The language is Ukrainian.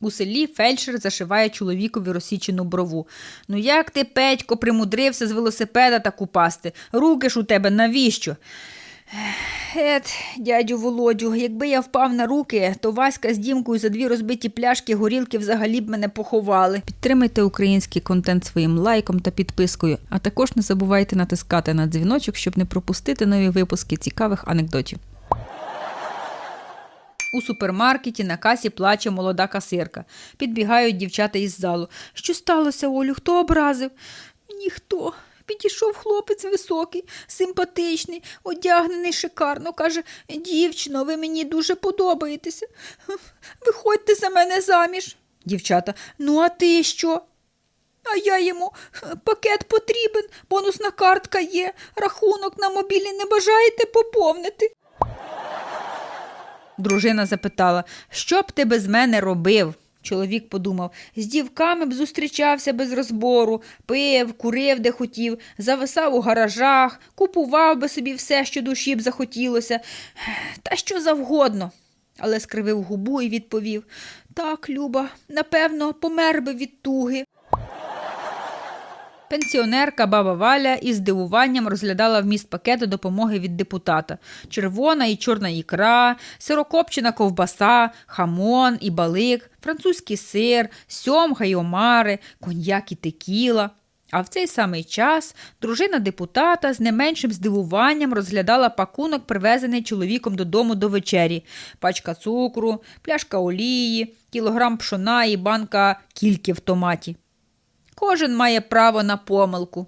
У селі фельдшер зашиває чоловікові розсічену брову. Ну як ти, Петько, примудрився з велосипеда так упасти? Руки ж у тебе навіщо? Ет, дядю Володю, якби я впав на руки, то Васька з Дімкою за дві розбиті пляшки горілки взагалі б мене поховали. Підтримайте український контент своїм лайком та підпискою, а також не забувайте натискати на дзвіночок, щоб не пропустити нові випуски цікавих анекдотів. У супермаркеті на касі плаче молода касирка. Підбігають дівчата із залу. Що сталося, Олю? Хто образив? Ніхто. Підійшов хлопець високий, симпатичний, одягнений шикарно. Каже, дівчино, ви мені дуже подобаєтеся. Виходьте за мене заміж. Дівчата, ну а ти що? А я йому пакет потрібен, бонусна картка є, рахунок на мобілі не бажаєте поповнити. Дружина запитала, що б ти без мене робив? Чоловік подумав, з дівками б зустрічався без розбору, пив, курив, де хотів, зависав у гаражах, купував би собі все, що душі б захотілося, та що завгодно. Але скривив губу і відповів Так, Люба, напевно, помер би від туги. Пенсіонерка баба Валя із здивуванням розглядала вміст пакету допомоги від депутата: червона і чорна ікра, сирокопчена ковбаса, хамон і балик, французький сир, сьомга й омари, коньяк і текіла. А в цей самий час дружина депутата з не меншим здивуванням розглядала пакунок, привезений чоловіком додому до вечері: пачка цукру, пляшка олії, кілограм пшона і банка кільки в томаті. Кожен має право на помилку.